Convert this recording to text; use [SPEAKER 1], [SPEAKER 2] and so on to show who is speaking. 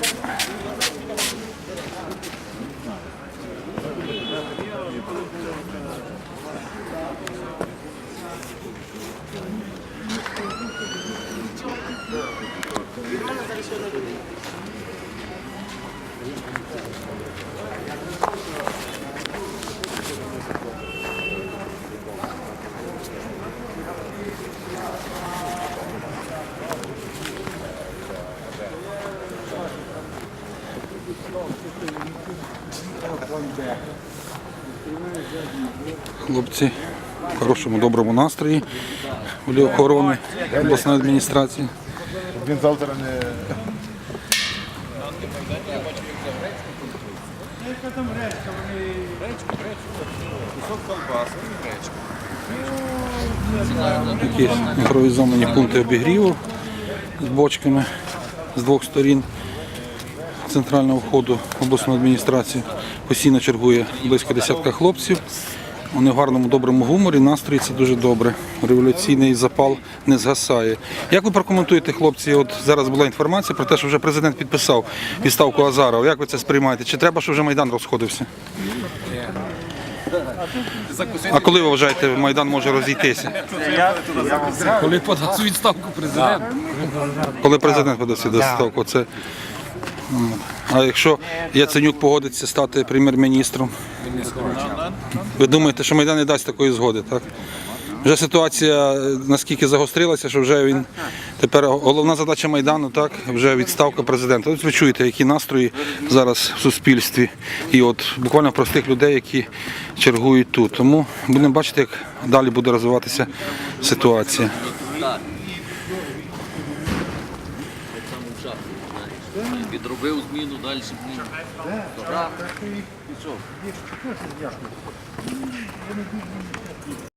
[SPEAKER 1] Thank you. Хлопці в хорошому, доброму настрої біля охорони обласної адміністрації.
[SPEAKER 2] Він завтра не
[SPEAKER 1] Такі імпровізовані пункти обігріву з бочками з двох сторін центрального входу обласної адміністрації. Постійно чергує близько десятка хлопців. Вони в гарному, доброму гуморі, настрої це дуже добре. Революційний запал не згасає. Як ви прокоментуєте, хлопці? От зараз була інформація про те, що вже президент підписав відставку Азарова. Як ви це сприймаєте? Чи треба, щоб вже Майдан розходився? А коли ви вважаєте, Майдан може розійтися?
[SPEAKER 3] Коли подасть відставку президент.
[SPEAKER 1] Коли президент подасть відставку, це. А якщо Яценюк погодиться стати прем'єр-міністром, ви думаєте, що Майдан не дасть такої згоди, так? Вже ситуація е, наскільки загострилася, що вже він тепер головна задача Майдану, так, вже відставка президента. Ось ви чуєте, які настрої зараз в суспільстві. І от буквально простих людей, які чергують тут. Тому будемо бачити, як далі буде розвиватися ситуація.
[SPEAKER 3] Відробив зміну, далі зміну.